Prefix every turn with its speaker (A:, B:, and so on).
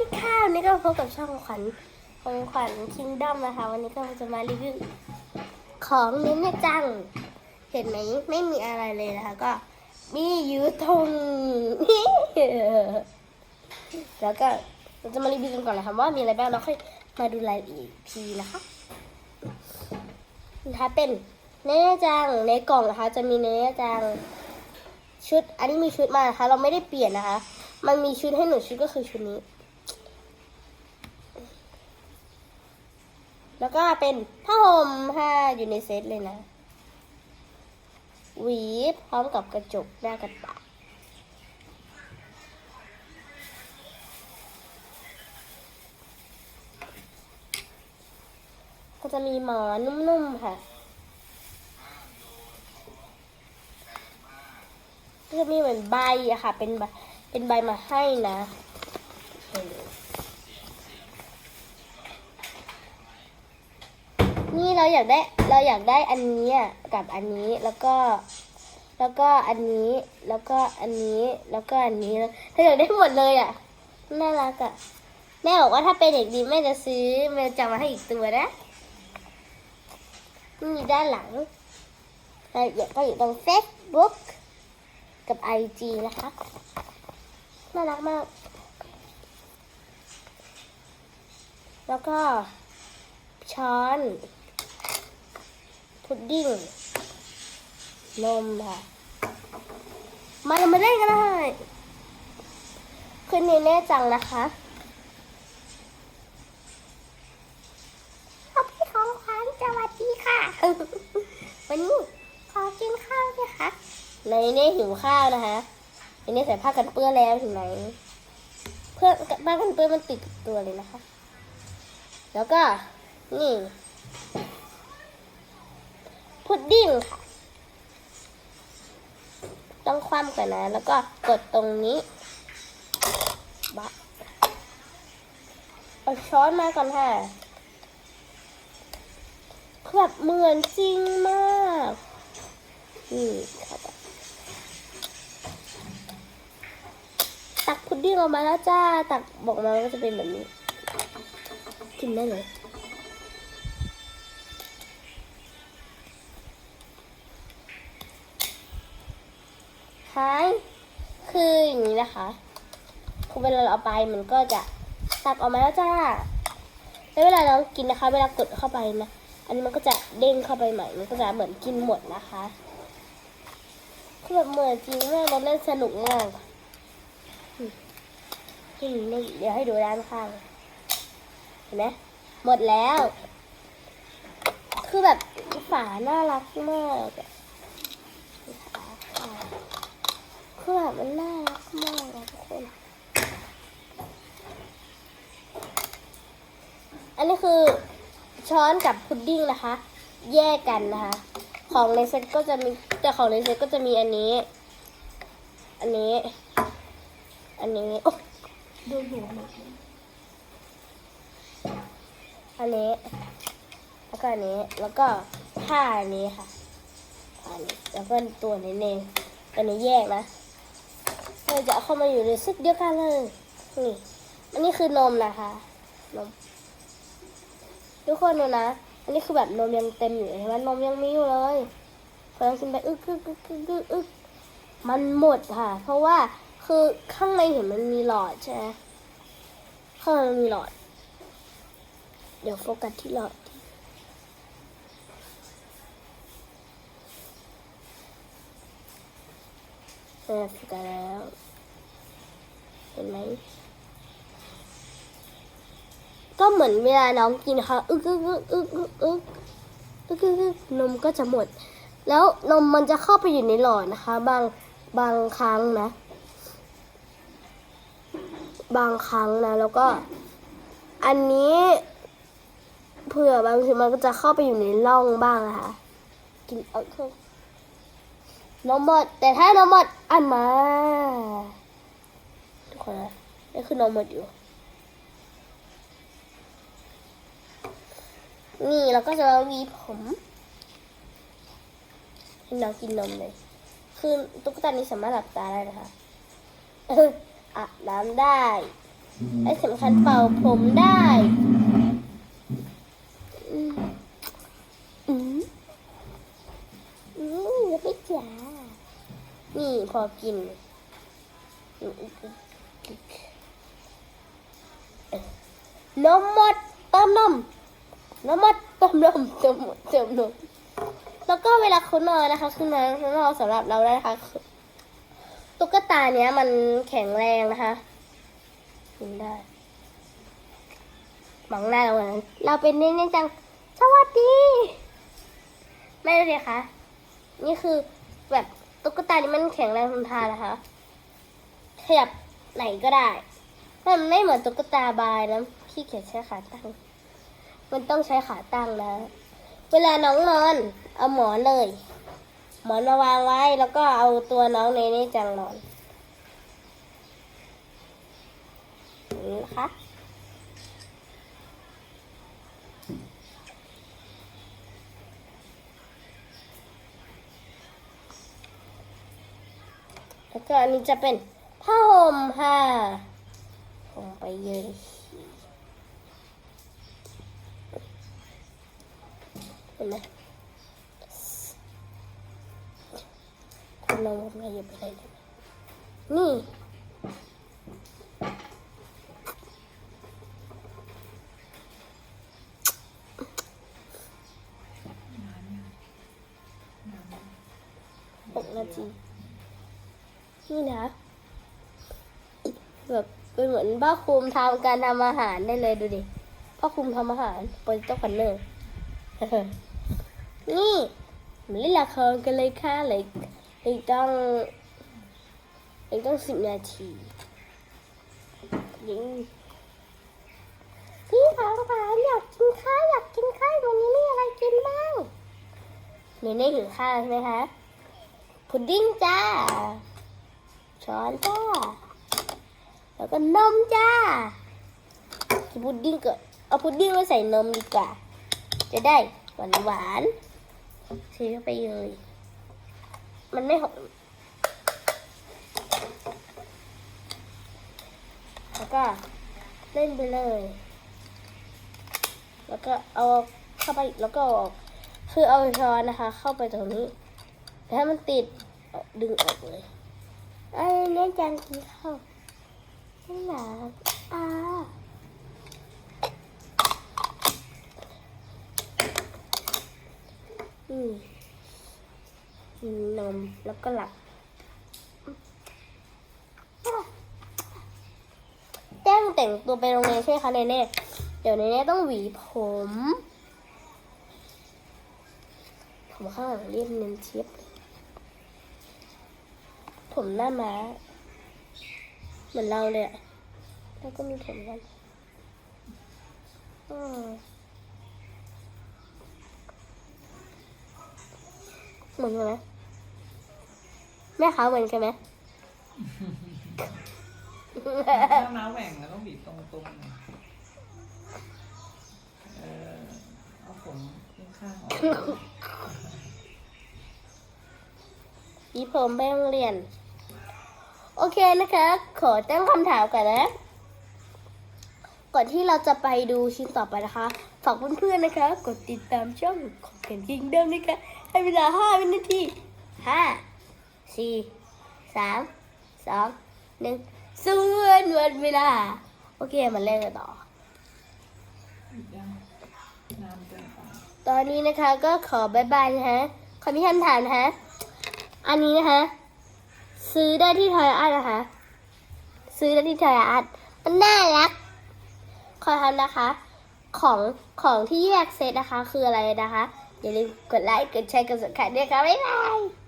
A: ดีค่ะวันนี้ก็พบกับช่องขวัญของขวัญคิงดอมนะคะ วันนี้ก็จะมารีวิวของเน้นเนี่ยจัง เห็นไหมไม่มีอะไรเลยนะคะ ก็มียูทงแล้วก็เราจะมารีวิวกันก่อนเลยค่ะว่ามีอะไรบ้างแล้วค่อยมาดูรายละเอียดทีนะคะนะคะเป็นเนื้อจังในกล่องนะคะ จะมีเนื้อจังชุด อันนี้มีชุดมานะคะ เราไม่ได้เปลี่ยนนะคะ มันมีชุดให้หนูชุดก็คือชุดนี้ แล้วก็เป็นผ้าห่มผ้าอยู่ในเซตเลยนะ หวีพร้อมกับกระจกหน้ากระต่ายก็จะมีหมอนนุ่มๆค่ะก็จะมีเหมือนใบอะค่ะ เป็นใบเป็นใบมาให้นะเออ นี่เราอยากได้เราอยากได้อันนี้กับอันนี้แล้วก็ แล้วก็อันนี้แล้วก็อันนี้แล้วก็อันนี้เราอยากได้หมดเลยอะน่ารักอะแม่บอกว่าถ้าเป็นเด็กดีแม่จะซื้อแม่จะมาให้อีกตัวนะนี่ด้านหลังรายละเอียดก็อยู่ตรง Facebook กับ IG นะคะน่ารักมาก แล้วก็ช้อน พุดดิ้ง นมค่ะ มาเรามาเล่นกันเลยคืนนี้แน่จังนะคะเอาพี่ของขวัญสวัสดีค่ะ วันนี้ขอกินข้าวด้วยค่ะในนี่หิวข้าวนะคะในนี่ใส่ผ้ากันเปื้อนแล้วถึงไหน เพื่อนผ้ากันเปื้อนมันติดตัวเลยนะคะ แล้วก็นี่ พุดดิ้งค่ะ ต้องคว่ำก่อนนะ แล้วก็กดตรงนี้บะเอาช้อนมาก่อนค่ะคือแบบเหมือนจริงมากนี่ค่ะตักพุดดิ้งออกมาแล้วจ้า ตักบอกมาว่าจะเป็นแบบนี้ กินได้เลย ท้ายคืออย่างนี้นะคะคือเวลาเราเอาไปมันก็จะตักออกมาแล้วจ้า แล้วเวลาเรากินนะคะ เวลากดเข้าไปนะ อันนี้มันก็จะเด้งเข้าไปใหม่ มันก็จะเหมือนกินหมดนะคะคือแบบเหมือนจริงมากเราเล่นสนุกมากอืมนี่เดี๋ยวให้ดูด้านข้าง เห็นไหมหมดแล้ว คือแบบฝาน่ารักมาก คือแบบมันน่ารักมากอะทุกคน อันนี้คือช้อนกับพุดดิ้งนะคะ แยกกันนะคะ ของในเซ็ตก็จะมีแต่ของในเซ็ตก็จะมีอันนี้ อันนี้ อันนี้โอ้ดูหัวมดเลยอันนี้ แล้วก็อันนี้ แล้วก็ผ้าอันนี้ค่ะ อันนี้แล้วก็ตัวนี้เองตัวนี้แยกนะ เราจะเอาเข้ามาอยู่ในเซ็ตเดียวกันเลย นี่ อันนี้คือนมนะคะนมทุกคนดูนะ อันนี้คือแบบนมยังเต็มอยู่เห็นไหมนมยังมีอยู่เลยพอเรากินไปอึกอึกอึกอึกอึกอึกมันหมดค่ะ เพราะว่าคือข้างในเห็นมันมีหลอดใช่ไหมข้างในมีหลอด เดี๋ยวโฟกัสที่หลอด เออโฟกัสแล้ว เห็นไหม ก็เหมือนเวลาน้องกินนะคะอึกอึกอึกอึกอึกอึกอึกอึกอึกนมก็จะหมด แล้วนมมันจะเข้าไปอยู่ในหลอดนะคะ บางบางครั้งนะ บางครั้งนะ แล้วก็ อันนี้เผื่อบางทีมันก็จะเข้าไปอยู่ในร่องบ้างนะคะกินเอาเข้า นมหมด แต่ถ้านมหมดอันมาทุกคนนะนี่คือนมหมดอยู่ นี่เราก็จะมาวีผมให้น้องกินนมเลย คือตุ๊กตานี้สามารถหลับตาได้นะคะอาบน้ำได้และสำคัญเป่าผมได้อืมอืมอืมอย่จ๋า นี่พอกินนมหมดเติมนมนมหมดเติมนมเติมเติมนมแล้วก็เวลาคุณนอนนะคะคือนอนคุณนอนสำหรับเราได้นะคะตุ๊กตาเนี้ยมันแข็งแรงนะคะกินได้มองหน้าเราเหมือนเราเป็นเน่นจังสวัสดี ไม่เลยค่ะ นี่คือแบบ ตุ๊กตานี่มันแข็งแรงทนทานนะคะ ขยับไหนก็ได้มันไม่เหมือนตุ๊กตาบายนะพี่เขียนใช้ขาตั้ง มันต้องใช้ขาตั้งนะ เวลาน้องนอน เอาหมอนเลย หมอนมาวางไว้แล้วก็เอาตัวน้องในนี่จังนอนนี้นะคะ แล้วก็อันนี้จะเป็นผ้าห่มค่ะห่มไปเยอะเห็นไหมคุณลองทำอะไรอยู่ไปเลยนี่หกนาที นี่นะแบบเป็นเหมือนผ้าคลุมทำการทำอาหารได้เลยดูดิผ้าคลุมทำอาหารโปรเจกต์คอนเนอร์นี่มาเล่นละครกันเลยค่ะเลยเลยต้องเลยต้องสิบนาทียิงพี่ขาวขาวอยากกินข้าวอยากกินข้าววันนี้มีอะไรกินบ้างเนเน่หิวข้าวใช่ไหมคะพุดดิ้งจ้า ช้อนจ้า แล้วก็นมจ้ากินพุดดิ้งก่อนเอาพุดดิ้งมาใส่นมดีกว่า จะได้หวานหวานๆซื้เข้าไปเลย มันไม่หอมแล้วก็เล่นไปเลย แล้วก็เอาเข้าไปแล้วก็ออกคือเอาช้อนนะคะ เข้าไปตรงนี้แต่ถ้ามันติดดึงออกเลย ไอ้เล่นจังกินข้าวไม่หลับอ่าอืมกินนมแล้วก็หลับแจ้งแต่งตัวไปโรงเรียนใช่ไหมคะเนเน่เดี๋ยวเนเน่ต้องหวีผมผมข้างหลังเรียบเนียนเชียบเลย ผมหน้าม้า เหมือนเราเลยอะแล้วก็มีผมกันอืมเหมือนกันไหมแม่ค้าเหมือนกันไหม
B: ถ้าม้าแหว่งแล้วต้องบีบตรงๆหน่อยเออเอาผมข้างๆออก
A: อีผมไปโรงเรียน โอเคนะคะ ขอตั้งคำถามก่อนนะ ก่อนที่เราจะไปดูชิ้นต่อไปนะคะ ฝากเพื่อนๆนะคะ กดติดตามช่องของเกนคิงเดิมนะคะ ให้เวลาห้าวินาทีห้าสี่สามสองหนึ่งส่วนวันเวลา โอเคมาเล่นกันต่อ ตอนนี้นะคะก็ขอบายบายนะฮะขอมีคำถามนะฮะ อันนี้นะคะ ซื้อได้ที่ทอยอาร์ตนะคะ ซื้อได้ที่ทอยอาร์ตมันน่ารัก ขอทำนะคะ ของของที่แยกเซตนะคะ คืออะไรนะคะ อย่าลืมกดไลค์ กดแชร์ กดสับสไครต์ด้วยค่ะ บ๊ายบาย